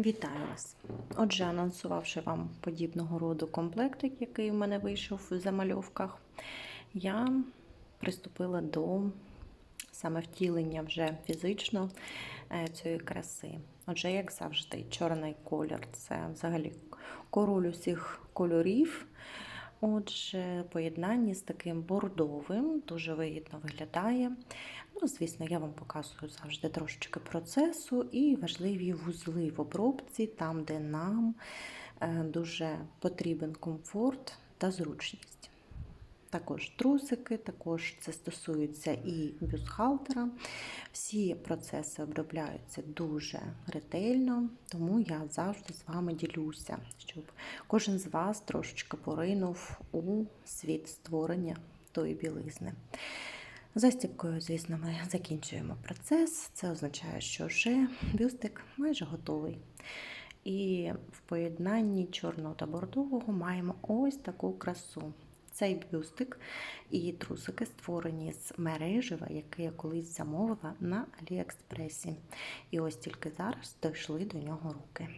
Вітаю вас! Отже, анонсувавши вам подібного роду комплектик, який в мене вийшов в замальовках, я приступила до саме втілення вже фізично е, цієї краси. Отже, як завжди, чорний колір це взагалі король усіх кольорів. Отже, поєднання з таким бордовим дуже вигідно виглядає. Ну, звісно, я вам показую завжди трошечки процесу і важливі вузли в обробці, там, де нам е, дуже потрібен комфорт та зручність. Також трусики, також це стосується і бюстгальтера. Всі процеси обробляються дуже ретельно, тому я завжди з вами ділюся, щоб кожен з вас трошечки поринув у світ створення тої білизни. Застібкою, звісно, ми закінчуємо процес. Це означає, що вже бюстик майже готовий. І в поєднанні чорного та бордового маємо ось таку красу. Цей бюстик і трусики створені з мережева, яке я колись замовила на Аліекспресі. І ось тільки зараз дійшли до нього руки.